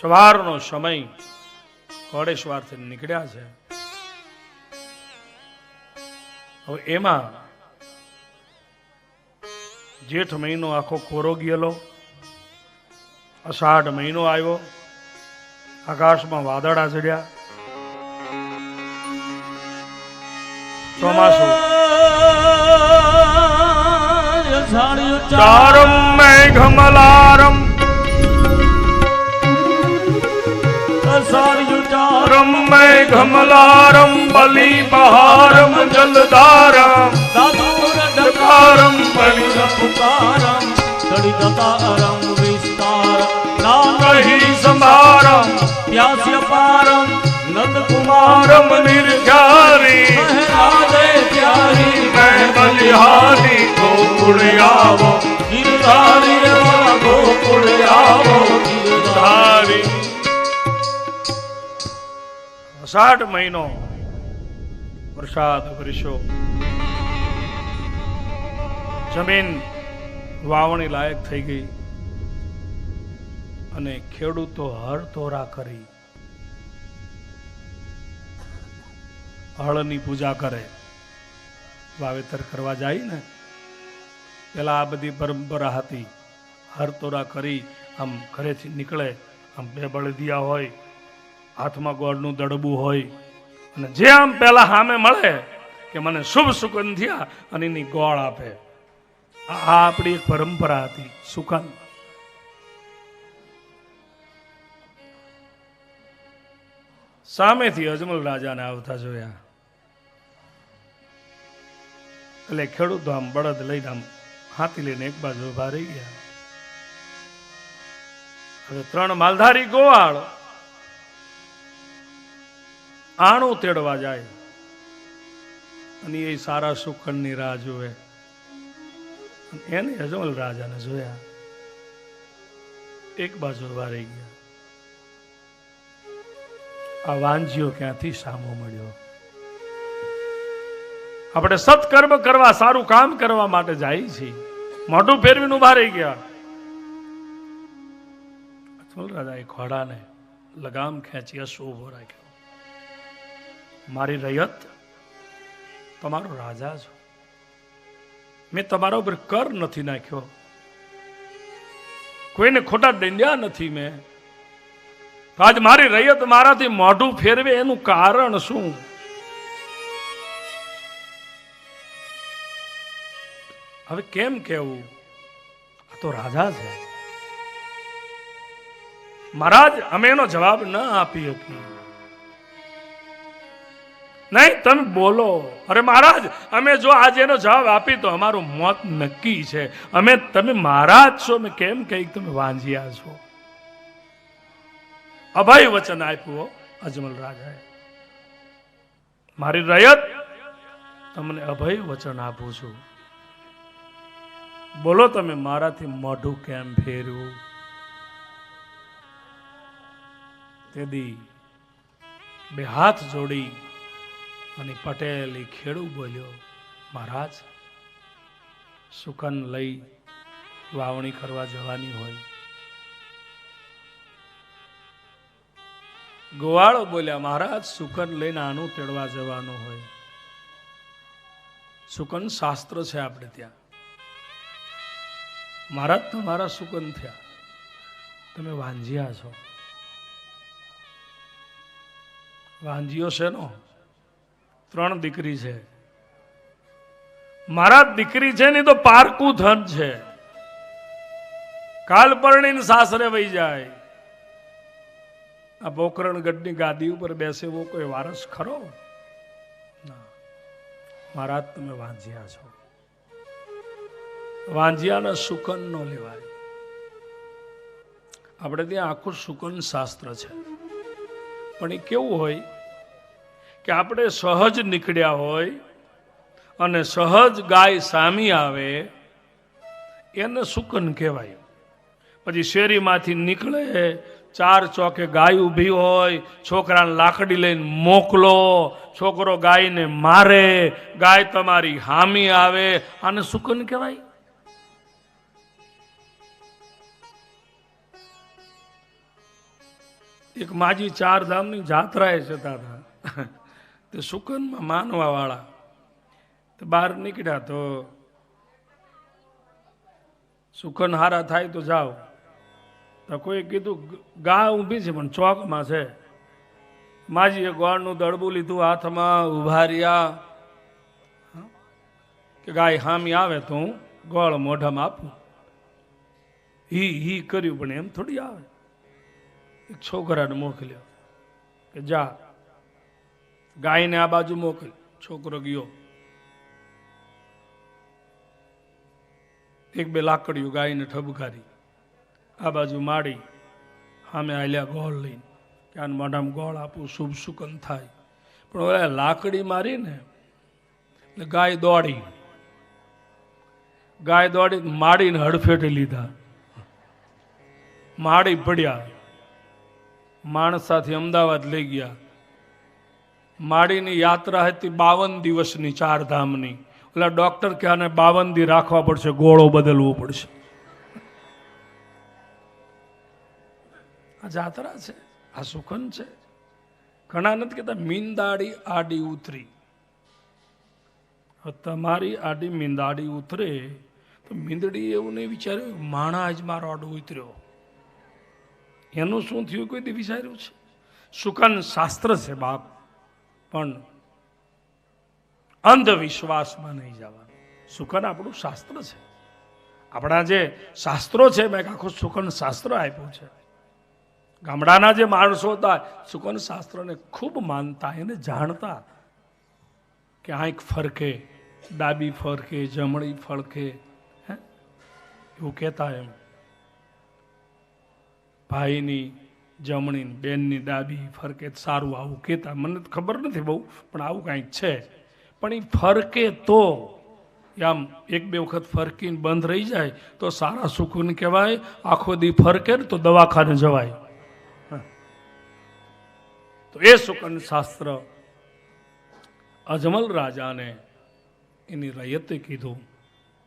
સવારનો સમય કોડેશ્વરથી નીકળ્યા છે. હવે એમાં જેઠ મહિનો આખો કોરો ગયેલો, અષાઢ મહિનો આવ્યો, આકાશમાં વાદળ ચડ્યા. ચોમાસું. ચારમ મેઘમલારમ બલિ બહારમ જલધારમ જકારમ બલિ કહી સંભારમ નંદકુમારમ મારમ નિર્જારી મેં બલિહારી ગોકુળ આવો ગિરધારી ગોકુળ આવો ધારી અષાઢ મહિનો વરસાદ વરસ્યો. જમીન વાવણી લાયક થઈ ગઈ. અને ખેડૂતો હળ તોરા કરી. હળની પૂજા કરે. વાવેતર કરવા જાય ને? પેલા આ બધી પરંપરા હતી. હરતોરા કરી આમ ઘરેથી નીકળે. આમ બે બળદિયા હોય. હાથમાં ગોળનું દડબું હોય. અને જે આમ પહેલા સામે મળે કે મને શુભ સુગંધિયા અને એની ગોળ આપે. આ આપણી એક પરંપરા હતી, સુકન. સામેથી અજમલ રાજાને આવતા જોયા. એટલે ખેડૂતો આમ બળદ લઈને આમ હાથી લઈને એક બાજુ ઊભા રહી ગયા. હવે ત્રણ માલધારી ગોવાળ આણું તેડવા જાય. અને એ સારા સુખનની રાહ જોવે એને અજમલ રાજાને જોયા. એક બાજુ ઊભા રહી ગયા. આ વાંજીઓ ક્યાંથી સામો મળ્યો? આપણે સત્કર્મ કરવા, સારું કામ કરવા માટે જાય છીએ. મોઢું ફેરવીને ઊભા રહી ગયા. અજમલ રાજાએ ઘોડાને લગામ ખેંચી અશ્વ ઊભો રાખ્યો. મારી રયત, તમારો રાજા છો. મેં તમારા ઉપર કર નથી નાખ્યો. કોઈને ખોટા દંડ્યા નથી મેં. આજ મારી રૈયત મારાથી મોઢું ફેરવે એનું કારણ શું? હવે કેમ કેવું આ તો રાજા છે. મહારાજ, અમે એનો જવાબ ન આપી શકી નહીં, તમે બોલો. અરે મહારાજ, અમે જો આજે એનો જવાબ આપી તો અમારું મોત નક્કી છે. અમે, તમે મહારાજ છો મેં કેમ કહી તમે વાંજ્યા છો? અભય વચન આપ્યું અજમલ રાજાએ. મારી રયત, તમને અભય વચન આપું છું. બોલો તમે મારાથી મોઢું કેમ ફેરવું તેદી બે હાથ જોડી અને પટેલ એ ખેડૂ બોલ્યો, મહારાજ, સુકન લઈ વાવણી કરવા જવાની હોય. ગોવાળો બોલ્યા, મહારાજ, સુકન લઈને આનું તેડવા જવાનું હોય. સુકન શાસ્ત્ર છે આપણે ત્યાં. મહારાજ, તમારા સુકન થયા. તમે વાંજિયા છો. વાંજીઓ છે નો ત્રણ દીકરી છે. મારા દીકરી છે ને તો પારકું ધન છે. કાલ પરણીને સાસરે વહી જાય. આ પોકરણ ગઢની ગાદી ઉપર બેસે એવો કોઈ વારસ ખરો? ના. મહારાજ, તમે વાંજ્યા છો. વાંજિયાના સુકન નો લેવાય. આપણે ત્યાં આખું સુકન શાસ્ત્ર છે. પણ એ કેવું હોય? કે આપણે સહજ નીકળ્યા હોય અને સહજ ગાય સામી આવે, એને સુકન કહેવાય. પછી શેરીમાંથી નીકળે, ચાર ચોકે ગાય ઊભી હોય, છોકરાને લાકડી લઈને મોકલો, છોકરો ગાયને મારે, ગાય તમારી હામી આવે, આને સુકન કહેવાય. એક માજી ચાર ધામની જાત્રાએ જતા હતા. તે સુકનમાં માનવા વાળા. તો બહાર નીકળ્યા તો સુકન હારા થાય તો જાઓ. તો કોઈ કીધું, ગા ઊભી છે, પણ ચોકમાં છે. માજીએ ગોળનું દડબું લીધું, હાથમાં ઊભા રહ્યા. કે ગાય, હામી આવે તો હું ગોળ મોઢામાં આપું. હી હી કર્યું, પણ એમ થોડી આવે. એક છોકરાને મોકલ્યો કે, જા. ગાયને આ બાજુ મોકલ. છોકરો ગયો. એક બે લાકડીઓ ગાયને ઠબકારી. આ બાજુ માડી. સામે આલ્યા ગોળ લઈને. કે આને ગોળ આપું, શુભ સુકન થાય. પણ ઓલા લાકડી મારીને એટલે ગાય દોડી. ગાય દોડી માડીને હડફેટે લીધા. માડી પડ્યા. માણસાથી અમદાવાદ લઈ ગયા. માડીની યાત્રા હતી બાવન દિવસની ચાર ધામની ઓલા ડોક્ટર કે આને બાવન દી રાખવા પડશે, ગોળો બદલવો પડશે. આ જાત્રા છે, આ સુખન છે. ઘણા નથી કહેતા, મીંદાડી આડી ઉતરી. તમારી આડી મીંદાડી ઉતરે, તો મીંદડી એવું નહીં વિચાર્યું માણા જ મારો આડો ઉતર્યો. એનું શું થયું? કોઈ દી વિચાર્યું છે? સુકન શાસ્ત્ર છે બાપ. પણ અંધવિશ્વાસમાં નહીં જવાનું. સુકન આપણું શાસ્ત્ર છે. આપણા જે શાસ્ત્રો છે, મેં આખું સુકન શાસ્ત્ર આપ્યું છે. ગામડાના જે માણસો હતા, સુકન શાસ્ત્રને ખૂબ માનતા, એને જાણતા કે આંખ ફરકે, ડાબી ફરકે, જમણી ફરકે, હે? એવું કહેતા એમ. ભાઈની જમણી બેનની ડાબી ફરકે સારું આવું કહેતા. મને ખબર નથી બહુ, પણ આવું કાંઈક છે. પણ એ ફરકે તો, આમ એક બે વખત ફરકીને બંધ રહી જાય, તો સારા સુકૂન કહેવાય, આખો દી ફરકે ને તો દવાખાને જવાય. તો એ સુકન શાસ્ત્ર અજમલ રાજાને એની રયતે કીધું.